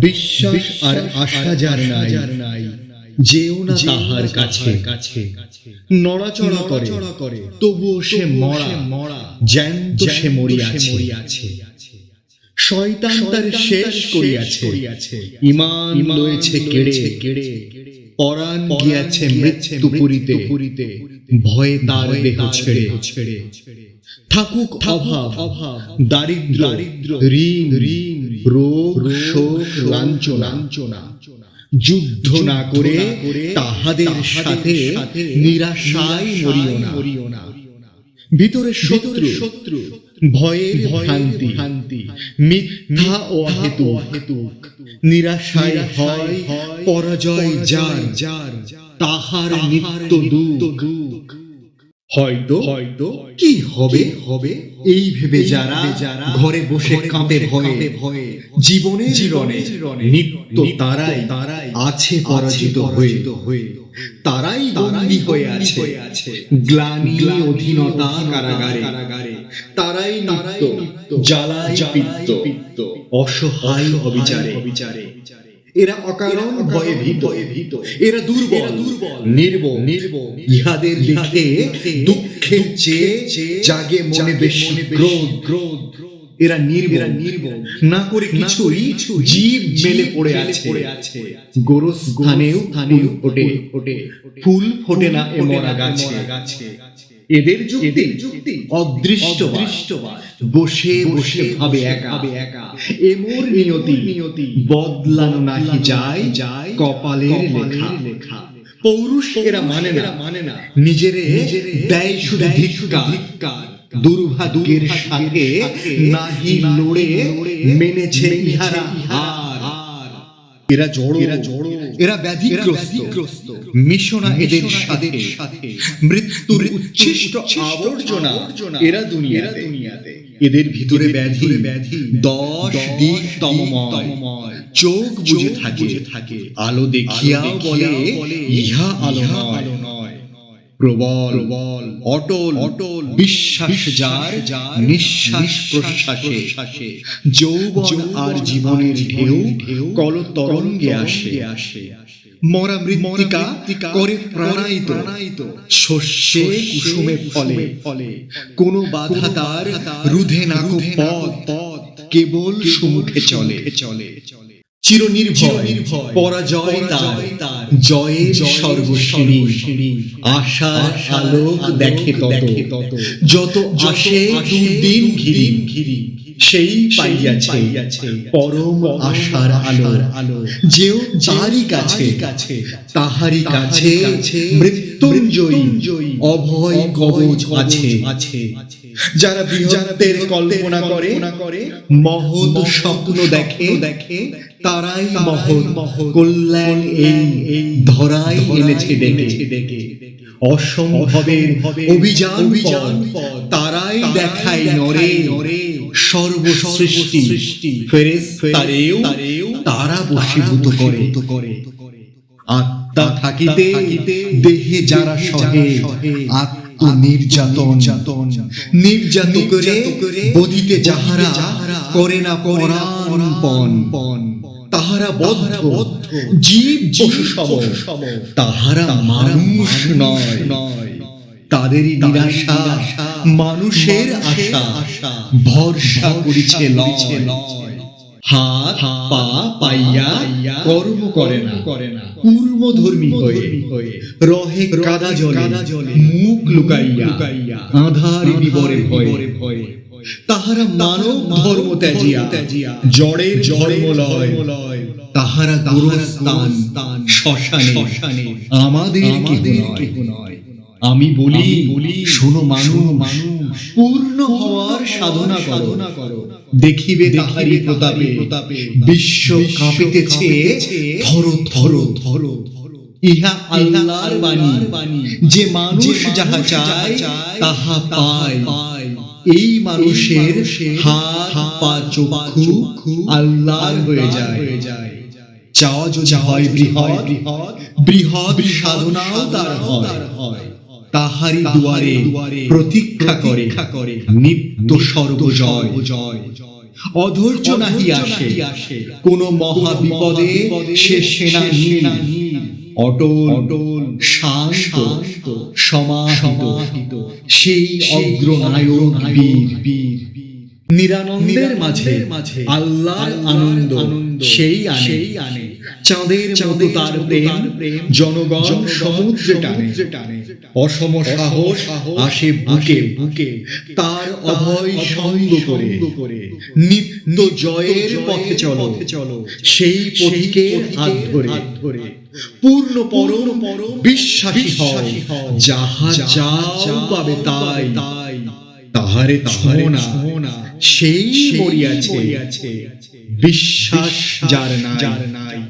বিশ্বাস আর আশা যার নাই যেও না তাহার কাছে। কাছে। নড়াচড়া করে তবুও সে মরা মরা জ্যান্ত সে মরিয়াছে। শয়তান তার শেষ করিয়াছে। ইমান লয়েছে কেড়ে। কেড়ে। পরাণ গিয়াছে মৃত্যু পুরিতে। পুরিতে। ভয়ে তার দেহ ছেড়ে। ছেড়ে। থাকুক অভাব অভাব। দারিদ্র দারিদ্র ঋণ ঋণ রোগ শোক লাঞ্ছনা যুদ্ধ না করে তাহাদের সাথে নিরাশায় মরিও না। মরিও না। ভিতরে শত্রু শত্রু ভয়ের ভ্রান্তি ভ্রান্তি মিথ্যা ও হেতু হেতুক নিরাশায় হয় পরাজয় যার যার তাহার নিত্য দুঃখ। হয়তো হয়তো কি হবে? হবে? এই ভেবে যারা যারা ঘরে বসে কাঁপে ভয়ে ভয়ে জীবনের রণে নিত্য তারাই তারাই আছে পরাজিত হয়ে হয়ে তারাই বন্দী হয়ে আছে। গ্লানি অধীনতা কারাগারে। কারাগারে। তারাই নিত্য। জ্বালায় পিত্ত। অসহায় অবিচারে। অবিচারে। এরা অকারণ ভয়ে ভীত। ভীত। এরা দুর্বল। দুর্বল। নির্বল। নির্বল। ইহাদের দেখে দুঃখের চেয়ে জাগে মনে বেশি ক্রোধ। ক্রোধ। এরা নির্বল। নির্বল। না করে কিছুই জীব মেলে পড়ে আছে পড়ে আছে। গোরস্থানেও ফুল ফোটে। ফোটে। ফুল ফোটে না এ মরা গাছে। এদের যুক্তি যুক্তি অদৃষ্ট বসে বসে ভাবে একা। একা। এমর নিয়তি। নিয়তি। বদলানো নাহি যায়। যায়। কপালের লেখা। লেখা। পৌরুষ এরা মানে না। মানে না। নিজেরে দেয় শুধু ধিক্কার। দুর্ভাগ্যের সাথে নাহি লড়ে মেনেছে ইহারা হার এরা জড় এরা জড় এরা ব্যাধিগ্রস্ত। মিশনা এদের সাথে। সাথে। মৃত্যুর উচ্ছিষ্ট আবর্জনা এরা দুনিয়াতে। দুনিয়াতে। এদের ভিতরে ব্যাধি। ব্যাধি। দশ দিক তমময়। চোখ বুঝে থাকে। থাকে। আলো দেখিয়া বলে ইহা আলো নয় প্রবল প্রবল অটল অটল বিশ্বাস যার নিঃশ্বাস প্রশ্বাসে। যৌবন আর জীবনের ঢেউ কল তরঙ্গে আসে। আসে। মরা মৃত্তিকা করে প্রাণায়িত। শস্যে কুসুমে ফলে। ফলে। কোন বাধা তার রুধে না পথ। পথ। কেবল সুমুখে চলে চলে। চলে। চিরনির্ভয় পরাজয় তার জয়ের সর্বশ্রেণী আশার আলোক দেখে তত যত আসে দুর্দিন ঘিরি ঘিরি সেই পাইয়াছে পরম আশার আলো। আলো। যেও তারই কাছে কাছে তাহারই কাছে মৃত্যুঞ্জয়ী অভয় কবচ আছে। আছে। যারা বৃহত্তের কল্পনা করে মহৎ স্বপ্ন দেখে দেখে তারাই মহৎ। কল্যাণ এই এই ধরাই এনেছে ডেকে। ডেকে। অসম্ভবের অভিযান অভিযান তারাই দেখায় নরে। নরে। সর্বসৃষ্টি। ফেরেস্তারেও তারা বশীভূত করে। করে। আত্মা থাকিতে দেহে যারা সহে। আত্ম নির্যাতন নির্যাত করে বধিতে যাহারা করে না পরাণ তাহারা বদ্ধ জীব পশু তাহারা মানুষ নয়। নয়। তাদেরই নিরাশা মানুষের আশা। ভরসা করিছে লয়। হাত পা পাইয়া কর্ম করে না। করে না কূর্মধর্মী হয়ে রহে কাদা জলে মুখ লুকাইয়া লুকাইয়া আধার বিবরে ভয়ে। ভয়ে তাহারা মানব ধর্ম ত্যাজিয়া ত্যাজিয়া জড়ের ধর্ম লয় তাহারা গুরুস্থান শ্মশানে। শ্মশানে আমাদের কেহ নয়। আমি বলি বলি শোনো মানুষ মানুষ পূর্ণ হওয়ার সাধনা সাধনা করো। দেখিবে তাহারি প্রতাপে। প্রতাপে। বিশ্ব কাঁপিতেছে। ধরো ধরো। ধরো ইহা আল্লাহর বাণী। যে মানুষ যাহা চায় তাহা পায়। এই মানুষের হাত পা চক্ষু আল্লাহর হয়ে যায়। চাওয়া যদি হয় বৃহৎ বৃহৎ সাধনাও তার হয়। তাহারি দুয়ারে প্রতীক্ষা করে। নিত্য সর্বজয়। জয় অধৈর্য নাহি আসে। কোন মহা বিপদে সে সেনা নীল। অটল শান্ত সমাহিত। সেই অগ্রনায়ক বীর। বীর। নিরানন্দের মাঝে আল্লাহর আনন্দ সেই আনে। আনে। চাঁদের মতো তার প্রেম জনগণ সমুদ্রে টানে। অসম সাহস আসে বুকে। বুকে। তার অভয় সঙ্গ করে। নিত্য জয়ের পথে চলো। সেই পথিকে হাত ধরে। ধরে। পূর্ণ পরম পরম বিশ্বাসী হও। যাহা যাও পাবে তাই। তাই। তাহারে তাহারে না। সেই মরিয়াছে। বিশ্বাস যার নাই।